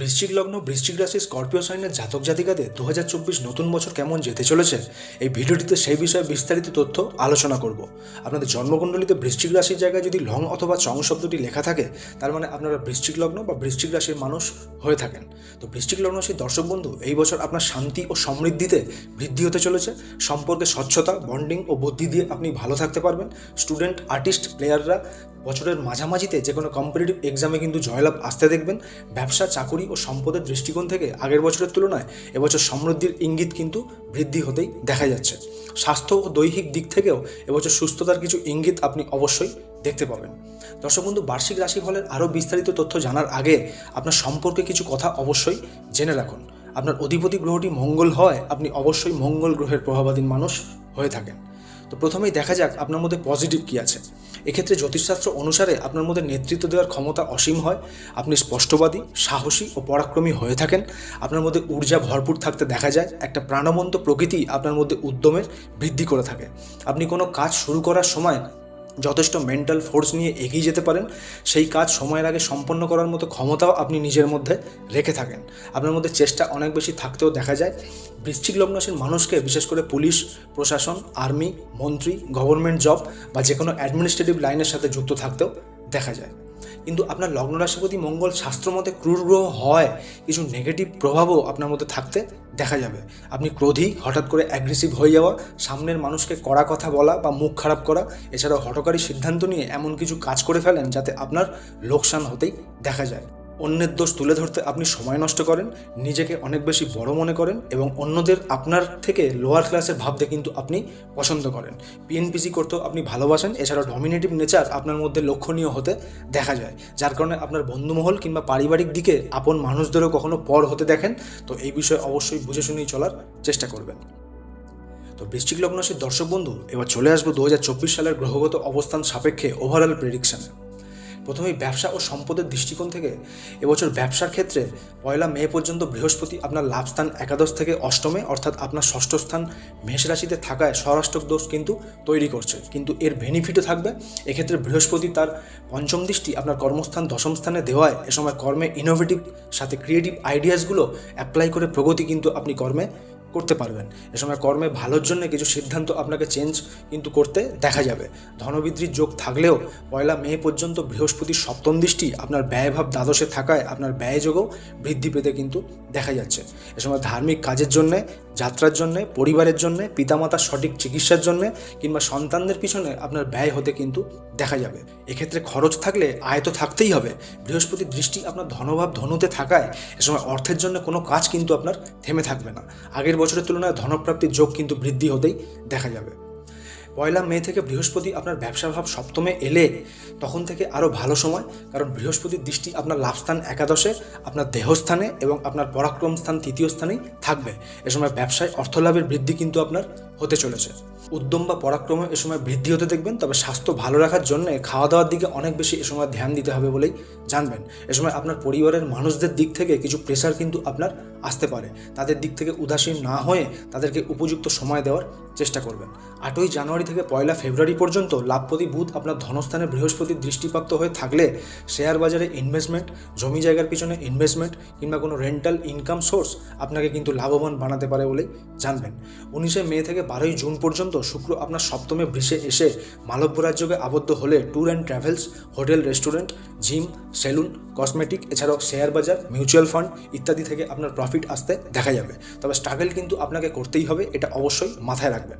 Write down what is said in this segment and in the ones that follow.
বৃশ্চিক লগ্ন, বৃশ্চিক রাশি, স্করপিও সাইনের জাতক জাতিকাদের দু হাজার চব্বিশ নতুন বছর কেমন যেতে চলেছে? এই ভিডিওটিতে সেই বিষয়ে বিস্তারিত তথ্য আলোচনা করব। আপনাদের জন্মকুণ্ডলিতে বৃশ্চিক রাশির জায়গায় যদি লং অথবা চং শব্দটি লেখা থাকে, তার মানে আপনারা বৃশ্চিক লগ্ন বা বৃশ্চিক রাশির মানুষ হয়ে থাকেন। তো বৃশ্চিক লগ্ন রাশির দর্শক বন্ধু, এই বছর আপনার শান্তি ও সমৃদ্ধিতে বৃদ্ধি হতে চলেছে। সম্পর্কে স্বচ্ছতা, বন্ডিং ও বুদ্ধি দিয়ে আপনি ভালো থাকতে পারবেন। স্টুডেন্ট, আর্টিস্ট, প্লেয়াররা বছরের মাঝামাঝিতে যে কোনো কম্পিটিটিভ এক্সামে কিন্তু জয়লাভ, আসতে দেখবেন। ব্যবসা, চাকুরি ও সম্পদের দৃষ্টিকোণ থেকে আগের বছরের তুলনায় এবছর সমৃদ্ধির ইঙ্গিত কিন্তু বৃদ্ধি হতেই দেখা যাচ্ছে। স্বাস্থ্য ও দৈহিক দিক থেকেও এবছর সুস্থতার কিছু ইঙ্গিত আপনি অবশ্যই দেখতে পাবেন। দর্শক বন্ধু, বার্ষিক রাশিফলের আরও বিস্তারিত তথ্য জানার আগে আপনার সম্পর্কে কিছু কথা অবশ্যই জেনে রাখুন। আপনার অধিপতি গ্রহটি মঙ্গল হয়, আপনি অবশ্যই মঙ্গল গ্রহের প্রভাবাধীন মানুষ হয়ে থাকেন। তো প্রথমেই দেখা যাক আপনার মধ্যে পজিটিভ কী আছে। এক্ষেত্রে জ্যোতিষশাস্ত্র অনুসারে আপনার মধ্যে নেতৃত্ব দেওয়ার ক্ষমতা অসীম হয়। আপনি স্পষ্টবাদী, সাহসী ও পরাক্রমী হয়ে থাকেন। আপনার মধ্যে ঊর্জা ভরপুর থাকতে দেখা যায়। একটা প্রাণবন্ত প্রকৃতি আপনার মধ্যে উদ্যমের বৃদ্ধি করে থাকে। আপনি কোনো কাজ শুরু করার সময় যথেষ্ট মেন্টাল ফোর্স নিয়ে এগিয়ে যেতে পারেন, সেই কাজ সময়ের আগে সম্পন্ন করার মতো ক্ষমতাও আপনি নিজের মধ্যে রেখে থাকেন। আপনার মধ্যে চেষ্টা অনেক বেশি থাকতেও দেখা যায়। বৃশ্চিক লগ্নশীল মানুষকে, বিশেষ করে পুলিশ, প্রশাসন আর্মি মন্ত্রী গভর্নমেন্ট জব বা যে কোনো অ্যাডমিনিস্ট্রেটিভ লাইনের সাথে যুক্ত থাকতেও দেখা যায়। কিন্তু আপনার লগ্ন রাশিপতি মঙ্গল শাস্ত্রমতে ক্রূর গ্রহ হয়, কিছু নেগেটিভ প্রভাবও আপনার মধ্যে থাকতে দেখা যাবে। আপনি ক্রোধী, হঠাৎ করে অ্যাগ্রেসিভ হয়ে যাওয়া, সামনের মানুষকে কড়া কথা বলা বা মুখ খারাপ করা, এছাড়াও হটকারী সিদ্ধান্ত নিয়ে এমন কিছু কাজ করে ফেলেন যাতে আপনার লোকসান হতেই দেখা যায়। অন্যের দোষ তুলে ধরতে আপনি সময় নষ্ট করেন, নিজেকে অনেক বেশি বড় মনে করেন এবং অন্যদের আপনার থেকে লোয়ার ক্লাসের ভাবতে কিন্তু আপনি পছন্দ করেন। পিএনপিসি করতেও আপনি ভালোবাসেন, এছাড়াও ডমিনেটিভ নেচার আপনার মধ্যে লক্ষণীয় হতে দেখা যায়, যার কারণে আপনার বন্ধুমহল কিংবা পারিবারিক দিকে আপন মানুষদেরও কখনো পর হতে দেখেন, তো এই বিষয়ে অবশ্যই বুঝে শুনেই চলার চেষ্টা করবেন। তো বৃশ্চিক লগ্নশীল দর্শক বন্ধু, এবার চলে আসব দু হাজার চব্বিশ সালের গ্রহগত অবস্থান সাপেক্ষে ওভারঅল প্রেডিকশানে প্রথমেই ব্যবসা ও সম্পদের দৃষ্টিকোণ থেকে এবছর ব্যবসার ক্ষেত্রে পয়লা মে পর্যন্ত বৃহস্পতি আপনার লাভস্থান একাদশ থেকে অষ্টমে, অর্থাৎ আপনার ষষ্ঠ স্থান মেষ রাশিতে থাকায় স্বরাষ্ট্রক দোষ কিন্তু তৈরি করছে। কিন্তু এর বেনিফিটও থাকবে। এক্ষেত্রে বৃহস্পতি তার পঞ্চম দৃষ্টি আপনার কর্মস্থান দশম স্থানে দেওয়ায় এ সময় কর্মে ইনোভেটিভ সাথে ক্রিয়েটিভ আইডিয়াসগুলো অ্যাপ্লাই করে প্রগতি কিন্তু আপনি কর্মে করতে পারবেন। এ সময় কর্মে ভালোর জন্য কিছু সিদ্ধান্ত আপনাকে চেঞ্জ কিন্তু করতে দেখা যাবে। ধনবৃদ্ধির যোগ থাকলেও পয়লা মে পর্যন্ত বৃহস্পতির সপ্তম দৃষ্টি আপনার ব্যয়ভাব দ্বাদশে থাকায় আপনার ব্যয়যোগও বৃদ্ধি পেতে কিন্তু দেখা যাচ্ছে। এ সময় ধার্মিক কাজের জন্যে, যাত্রার জন্যে, পরিবারের জন্যে, পিতামাতার সঠিক চিকিৎসার জন্যে কিংবা সন্তানদের পিছনে আপনার ব্যয় হতে কিন্তু দেখা যাবে। এক্ষেত্রে খরচ থাকলে আয় তো থাকতেই হবে। বৃহস্পতির দৃষ্টি আপনার ধনভাব ধনুতে থাকায় এ সময় অর্থের জন্য কোনো কাজ কিন্তু আপনার থেমে থাকবে না। আগের বছরের তুলনায় ধনপ্রাপ্তির যোগ কিন্তু বৃদ্ধি হতেই দেখা যাবে। পয়লা মে থেকে বৃহস্পতি আপনার ব্যবসা ভাব সপ্তমে এলে তখন থেকে আরও ভালো সময়, কারণ বৃহস্পতির দৃষ্টি আপনার লাভস্থান একাদশে, আপনার দেহস্থানে এবং আপনার পরাক্রম স্থান তৃতীয় স্থানেই থাকবে। এ সময় ব্যবসায় অর্থলাভের বৃদ্ধি কিন্তু আপনার হতে চলেছে। উদ্যম বা পরাক্রমে এ সময় বৃদ্ধি হতে দেখবেন, তবে স্বাস্থ্য ভালো রাখার জন্য খাওয়া দাওয়ার দিকে অনেক বেশি এ সময় ধ্যান দিতে হবে বলেই জানবেন। এ সময় আপনার পরিবারের মানুষদের দিক থেকে কিছু প্রেশার কিন্তু আপনার আসতে পারে। তাদের দিক থেকে উদাসীন না হয়ে তাদেরকে উপযুক্ত সময় দেওয়ার চেষ্টা করবেন। আটই জানুয়ারি থেকে পয়লা ফেব্রুয়ারি পর্যন্ত লাভপতি বুধ আপনার ধনস্থানে বৃহস্পতির দৃষ্টিপ্রাপ্ত হয়ে থাকলে শেয়ার বাজারে ইনভেস্টমেন্ট জমি জায়গার পিছনে ইনভেস্টমেন্ট কিংবা কোনো রেন্টাল ইনকাম সোর্স আপনাকে কিন্তু লাভবান বানাতে পারে বলেই জানবেন। উনিশে মে থেকে বারোই জুন পর্যন্ত শুক্র আপনার সপ্তমে বৃষে এসে মালব্য রাজ্যকে আবদ্ধ হলে tour and travels, hotel, restaurant, gym, saloon, cosmetic, এছাড়াও শেয়ার বাজার, মিউচুয়াল ফান্ড ইত্যাদি থেকে আপনার প্রফিট আসতে দেখা যাবে। তবে স্ট্রাগল কিন্তু আপনাকে করতেই হবে, এটা অবশ্যই মাথায় রাখবেন।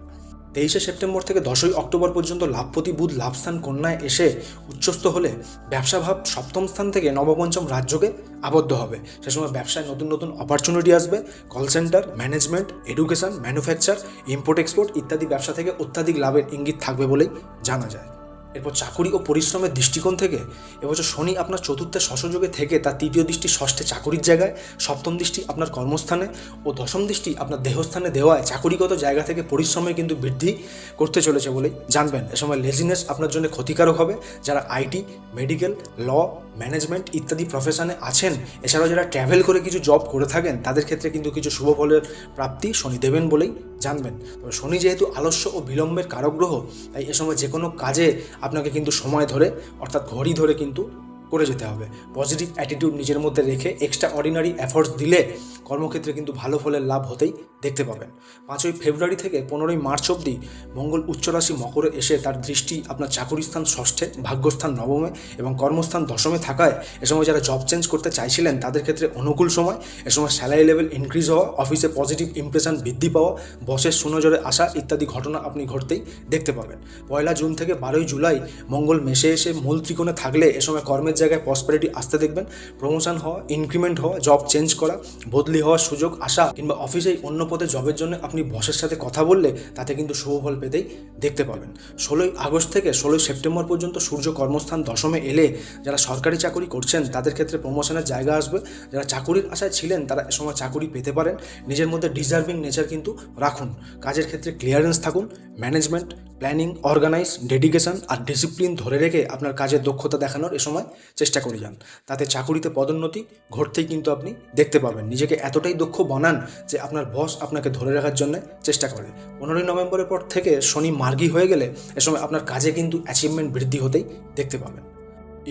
তেইশে সেপ্টেম্বর থেকে দশই অক্টোবর পর্যন্ত লাভপতি বুধ লাভস্থান কন্যায় এসে উচ্চস্থ হলে ব্যবসা ভাব সপ্তম স্থান থেকে নবপঞ্চম রাজ্যকে আবদ্ধ হবে। সে সময় ব্যবসায় নতুন নতুন অপরচুনিটি আসবে। Call centre management education manufacture import export ইত্যাদি ব্যবসা থেকে অত্যাধিক লাভের ইঙ্গিত থাকবে বলেই জানা যায়। এরপর চাকুরি ও পরিশ্রমের দৃষ্টিকোণ থেকে, এবছর শনি আপনার চতুর্থে শশযোগে থেকে তার তৃতীয় দৃষ্টি ষষ্ঠে চাকুরির জায়গায়, সপ্তম দৃষ্টি আপনার কর্মস্থানে ও দশম দৃষ্টি আপনার দেহস্থানে দেওয়ায় চাকুরিগত জায়গা থেকে পরিশ্রমে কিন্তু বৃদ্ধি করতে চলেছে বলেই জানবেন। এ সময় লেজিনেস আপনার জন্য ক্ষতিকারক হবে। যারা আইটি মেডিকেল, ল, ম্যানেজমেন্ট ইত্যাদি প্রফেশনে আছেন, এছাড়াও যারা ট্র্যাভেল করে কিছু জব করে থাকেন, তাদের ক্ষেত্রে কিন্তু কিছু শুভ ফলের প্রাপ্তি শনি দেবেন বলেই জানবেন। তবে শনি যেহেতু আলস্য ও বিলম্বের কারক গ্রহ তাই এ সময় যে কোনো কাজে আপনাকে কিন্তু সময় ধরে, অর্থাৎ ঘড়ি ধরে কিন্তু করে যেতে হবে। পজিটিভ অ্যাটিটিউড নিজের মধ্যে রেখে এক্সট্রা অর্ডিনারি এফোর্টস দিলে কর্মক্ষেত্রে কিন্তু ভালো ফলের লাভ হতেই দেখতে পাবেন। পাঁচই ফেব্রুয়ারি থেকে পনেরোই মার্চ অবধি মঙ্গল উচ্চরাশি মকরে এসে তার দৃষ্টি আপনার চাকুরিস্থান ষষ্ঠে, ভাগ্যস্থান নবমে এবং কর্মস্থান দশমে থাকায় এ সময় যারা জব চেঞ্জ করতে চাইছিলেন তাদের ক্ষেত্রে অনুকূল সময়, এ সময় স্যালারি লেভেল ইনক্রিজ হওয়া অফিসে পজিটিভ ইমপ্রেশন বৃদ্ধি পাওয়া, বসের সুনজরে আসা ইত্যাদি ঘটনা আপনি ঘটতেই দেখতে পাবেন। পয়লা জুন থেকে বারোই জুলাই মঙ্গল মেশে এসে মূল ত্রিকোণে থাকলে এ সময় কর্মের জায়গায় প্রসপারিটি আসতে দেখবেন প্রমোশন হওয়া ইনক্রিমেন্ট হওয়া জব চেঞ্জ করা, বদলি হওয়ার সুযোগ আসা কিংবা অফিসেই অন্য পদে জবের জন্য আপনি বসের সাথে কথা বললে তাতে কিন্তু শুভ ফল পেতেই দেখতে পাবেন। ষোলোই আগস্ট থেকে ষোলোই সেপ্টেম্বর পর্যন্ত সূর্য কর্মস্থান দশমে এলে যারা সরকারি চাকরি করছেন, তাদের ক্ষেত্রে প্রমোশনের জায়গা আসবে। যারা চাকুরির আশায় ছিলেন, তারা এ সময় চাকুরি পেতে পারেন। নিজের মধ্যে ডিজার্ভিং নেচার কিন্তু রাখুন। কাজের ক্ষেত্রে ক্লিয়ারেন্স থাকুন। ম্যানেজমেন্ট প্ল্যানিং অর্গানাইজ ডেডিকেশন আর ডিসিপ্লিন ধরে রেখে আপনার কাজের দক্ষতা দেখানোর এ সময় চেষ্টা করে যান। তাতে চাকুরিতে পদোন্নতি ঘটতেই কিন্তু আপনি দেখতে পাবেন। নিজেকে এতটাই দক্ষ বানান যে আপনার বস আপনাকে ধরে রাখার জন্য চেষ্টা করে। পনেরোই নভেম্বরের পর থেকে শনি মার্গী হয়ে গেলে এ সময় আপনার কাজে কিন্তু অ্যাচিভমেন্ট বৃদ্ধি হতেই দেখতে পাবেন।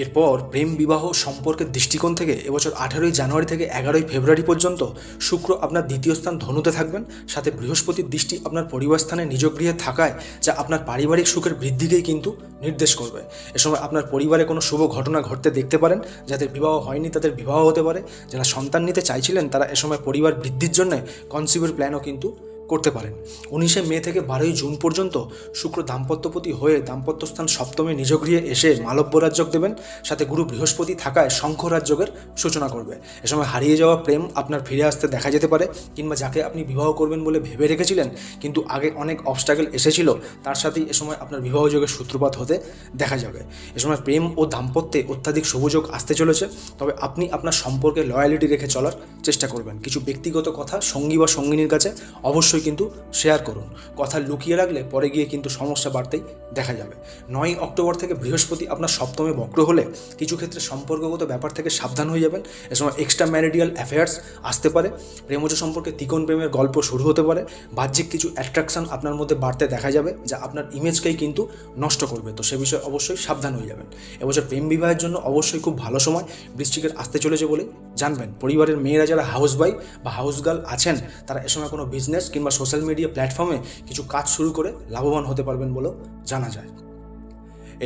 এরপর প্রেম বিবাহ সম্পর্কের দৃষ্টিকোণ থেকে এবছর আঠারোই জানুয়ারি থেকে এগারোই ফেব্রুয়ারি পর্যন্ত শুক্র আপনার দ্বিতীয় স্থান ধনুতে থাকবেন। সাথে বৃহস্পতির দৃষ্টি আপনার পরিবার স্থানে নিজ গৃহে থাকায় যা আপনার পারিবারিক সুখের বৃদ্ধিকেই কিন্তু নির্দেশ করবে। এ সময় আপনার পরিবারে কোনো শুভ ঘটনা ঘটতে দেখতে পারেন, যাদের বিবাহ হয়নি তাদের বিবাহ হতে পারে। যারা সন্তান নিতে চাইছিলেন তারা এ সময় পরিবার বৃদ্ধির জন্য কনসিভের প্ল্যানও কিন্তু করতে পারেন। উনিশে মে থেকে বারোই জুন পর্যন্ত শুক্র দাম্পত্যপতি হয়ে দাম্পত্যস্থান সপ্তমে নিজ গৃহে এসে মালব্য রাজ্যক দেবেন। সাথে গুরু বৃহস্পতি থাকায় শঙ্খ রাজ্যকের সূচনা করবে। এ সময় হারিয়ে যাওয়া প্রেম আপনার ফিরে আসতে দেখা যেতে পারে কিংবা যাকে আপনি বিবাহ করবেন বলে ভেবে রেখেছিলেন, কিন্তু আগে অনেক অবস্ট্রাগল এসেছিল, তার সাথেই এ সময় আপনার বিবাহযোগের সূত্রপাত হতে দেখা যাবে। এ সময় প্রেম ও দাম্পত্যে অত্যাধিক শুভযোগ আসতে চলেছে, তবে আপনি আপনার সম্পর্কে লয়ালিটি রেখে চলার চেষ্টা করবেন। কিছু ব্যক্তিগত কথা সঙ্গী বা সঙ্গিনীর কাছে অবশ্যই কিন্তু শেয়ার করুন। কথা লুকিয়ে রাখলে পরে গিয়ে কিন্তু সমস্যা বাড়তেই দেখা যাবে। নয় অক্টোবর থেকে বৃহস্পতি আপনার সপ্তমে বক্র হলে কিছু ক্ষেত্রে সম্পর্কগত ব্যাপার থেকে সাবধান হয়ে যাবেন। এ সময় এক্সট্রা ম্যারিডিয়াল অ্যাফেয়ার্স আসতে পারে। প্রেমজ সম্পর্কে তিকোণ প্রেমের গল্প শুরু হতে পারে। বাহ্যিক কিছু অ্যাট্রাকশন আপনার মধ্যে বাড়তে দেখা যাবে, যা আপনার ইমেজকেই কিন্তু নষ্ট করবে। তো সে বিষয়ে অবশ্যই সাবধান হয়ে যাবেন। এবছর প্রেম বিবাহের জন্য অবশ্যই খুব ভালো সময়। বৃষ্টিকের আসতে চলেছে বলে জানবেন। পরিবারের মেয়েরা যারা হাউস ওয়াইফ বা হাউস গার্ল আছেন, তারা এ সময় কোনো বিজনেস কিংবা সোশ্যাল মিডিয়া প্ল্যাটফর্মে কিছু কাজ শুরু করে লাভবান হতে পারবেন বলেও জানা যায়।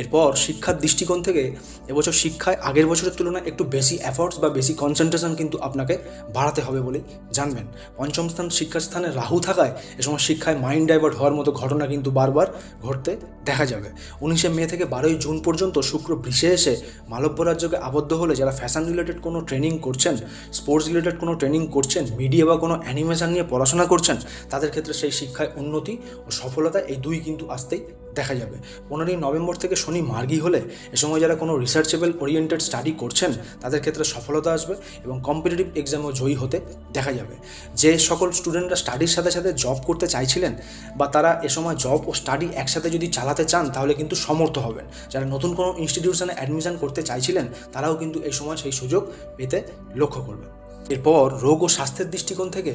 এরপর শিক্ষার দৃষ্টিকোণ থেকে এবছর শিক্ষায় আগের বছরের তুলনায় একটু বেশি এফর্টস বা বেশি কনসেন্ট্রেশন কিন্তু আপনাকে বাড়াতে হবে বলে জানবেন। পঞ্চম স্থান শিক্ষার স্থানে রাহু থাকায় এ সময় শিক্ষায় মাইন্ড ডাইভার্ট হওয়ার মতো ঘটনা কিন্তু বারবার ঘটতে দেখা যাবে। উনিশে মে থেকে বারোই জুন পর্যন্ত শুক্র বৃষে এসে মালব্য রাজ্যকে আবদ্ধ হলে যারা ফ্যাশন রিলেটেড কোনো ট্রেনিং করছেন স্পোর্টস রিলেটেড কোনো ট্রেনিং করছেন মিডিয়া বা কোনো অ্যানিমেশন নিয়ে পড়াশোনা করছেন, তাদের ক্ষেত্রে সেই শিক্ষায় উন্নতি ও সফলতা এই দুই কিন্তু আসতেই দেখা যাবে। পনেরোই নভেম্বর থেকে শনি মার্গী হলে এ সময় যারা কোনো রিসার্চেবল ওরিয়েন্টেড স্টাডি করছেন, তাদের ক্ষেত্রে সফলতা আসবে এবং কম্পিটিটিভ এক্সামেও জয়ী হতে দেখা যাবে। যে সকল স্টুডেন্টরা স্টাডির সাথে সাথে জব করতে চাইছিলেন বা তারা এ সময় জব ও স্টাডি একসাথে যদি চালাতে চান, তাহলে কিন্তু সমর্থ হবেন। যারা নতুন কোনো ইনস্টিটিউশনে অ্যাডমিশন করতে চাইছিলেন, তারাও কিন্তু এই সময় সেই সুযোগ পেতে লক্ষ্য করবেন। এরপর রোগ ও স্বাস্থ্যের দৃষ্টিকোণ থেকে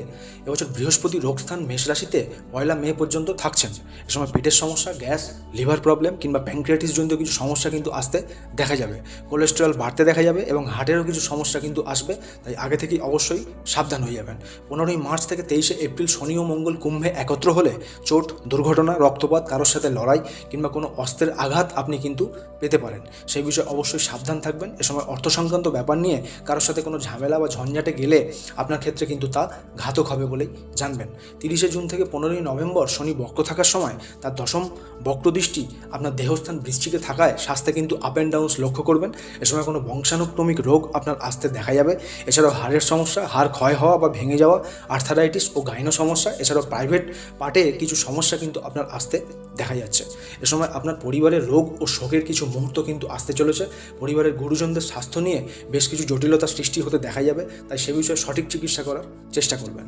এবছর বৃহস্পতি রোগস্থান মেষ রাশিতে পয়লা মে পর্যন্ত থাকছেন। এ সময় পেটের সমস্যা, গ্যাস, লিভার প্রবলেম কিংবা প্যাঙ্ক্রিয়াটিস জনিত কিছু সমস্যা কিন্তু আসতে দেখা যাবে। কোলেস্টেরল বাড়তে দেখা যাবে এবং হার্টেরও কিছু সমস্যা কিন্তু আসবে, তাই আগে থেকেই অবশ্যই সাবধান হয়ে যাবেন। পনেরোই মার্চ থেকে তেইশে এপ্রিল শনি ও মঙ্গল কুম্ভে একত্র হলে চোট, দুর্ঘটনা, রক্তপাত, কারোর সাথে লড়াই কিংবা কোনো অস্ত্রের আঘাত আপনি কিন্তু পেতে পারেন। সেই বিষয়ে অবশ্যই সাবধান থাকবেন। এ সময় অর্থ সংক্রান্ত ব্যাপার নিয়ে কারোর সাথে কোনো ঝামেলা বা ঝঞ্ঝাটে গেলে আপনার ক্ষেত্রে কিন্তু তা ঘাতক হবে বলেই জানবেন। তিরিশে জুন থেকে পনেরোই নভেম্বর শনি বক্র থাকার সময় তার দশম বক্রদৃষ্টি আপনার দেহস্থান বৃষ্টিকে থাকায় স্বাস্থ্যে কিন্তু আপ অ্যান্ড ডাউনস লক্ষ্য করবেন। এ সময় কোনো বংশানুক্রমিক রোগ আপনার আসতে দেখা যাবে। এছাড়াও হাড়ের সমস্যা, হাড় ক্ষয় হওয়া বা ভেঙে যাওয়া আর্থারাইটিস ও গাইনো সমস্যা, এছাড়াও প্রাইভেট পার্টে কিছু সমস্যা কিন্তু আপনার আসতে দেখা যাচ্ছে। এ সময় আপনার পরিবারের রোগ ও শোকের কিছু মুহূর্ত কিন্তু আসতে চলেছে। পরিবারের গুরুজনদের স্বাস্থ্য নিয়ে বেশ কিছু জটিলতা সৃষ্টি হতে দেখা যাবে। তাই সে বিষয়ে সঠিক চিকিৎসা করার চেষ্টা করবেন।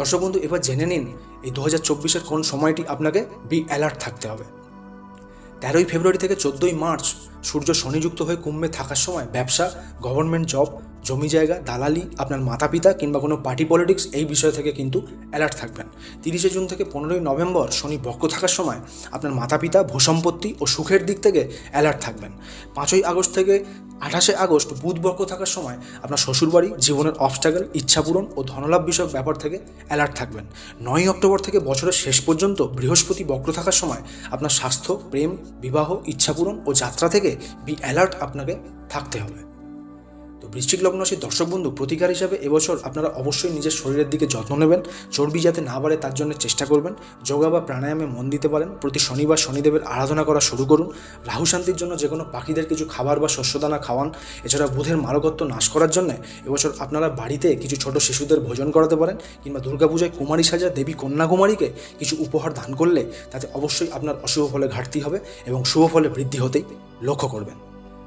দর্শক বন্ধু, এবার জেনে নিন এই দু হাজার চব্বিশের কোন সময়টি আপনাকে বি অ্যালার্ট থাকতে হবে। তেরোই ফেব্রুয়ারি থেকে চোদ্দোই মার্চ সূর্য শনিযুক্ত হয়ে কুম্ভে থাকার সময় ব্যবসা, গভর্নমেন্ট জব জমি জায়গা, দালালি, আপনার মাতা পিতা কিংবা কোনো পার্টি পলিটিক্স এই বিষয় থেকে কিন্তু অ্যালার্ট থাকবেন। তিরিশে জুন থেকে পনেরোই নভেম্বর শনি বক্র থাকার সময় আপনার মাতা পিতা ভূসম্পত্তি ও সুখের দিক থেকে অ্যালার্ট থাকবেন। পাঁচই আগস্ট থেকে আঠাশে আগস্ট বুধ বক্র থাকার সময় আপনার শ্বশুরবাড়ি, জীবনের অবস্ট্রাগল ইচ্ছাপূরণ ও ধনলাভ বিষয়ক ব্যাপার থেকে অ্যালার্ট থাকবেন। নয়ই অক্টোবর থেকে বছরের শেষ পর্যন্ত বৃহস্পতি বক্র থাকার সময় আপনার স্বাস্থ্য, প্রেম, বিবাহ ইচ্ছাপূরণ ও যাত্রা থেকে বি অ্যালার্ট আপনাকে থাকতে হবে। তো বৃশ্চিক লগ্ন রাশির দর্শক বন্ধু প্রতিকার হিসাবে এবছর আপনারা অবশ্যই নিজের শরীরের দিকে যত্ন নেবেন। চর্বি যাতে না বাড়ে তার জন্য চেষ্টা করবেন। যোগা বা প্রাণায়ামে মন দিতে পারেন। প্রতি শনিবার শনিদেবের আরাধনা করা শুরু করুন। রাহু শান্তির জন্য যে কোনো পাখিদের কিছু খাবার বা শস্যদানা খাওয়ান। এছাড়া বুধের মারকত্ব নাশ করার জন্য এবছর আপনারা বাড়িতে কিছু ছোট শিশুদের ভোজন করাতে পারেন কিংবা দুর্গাপূজায় কুমারী সাজা দেবী কন্যাকুমারীকে কিছু উপহার দান করলে তাতে অবশ্যই আপনার অশুভ ফলে ঘাটতি হবে এবং শুভ ফলে বৃদ্ধি হতেই লক্ষ্য করবেন।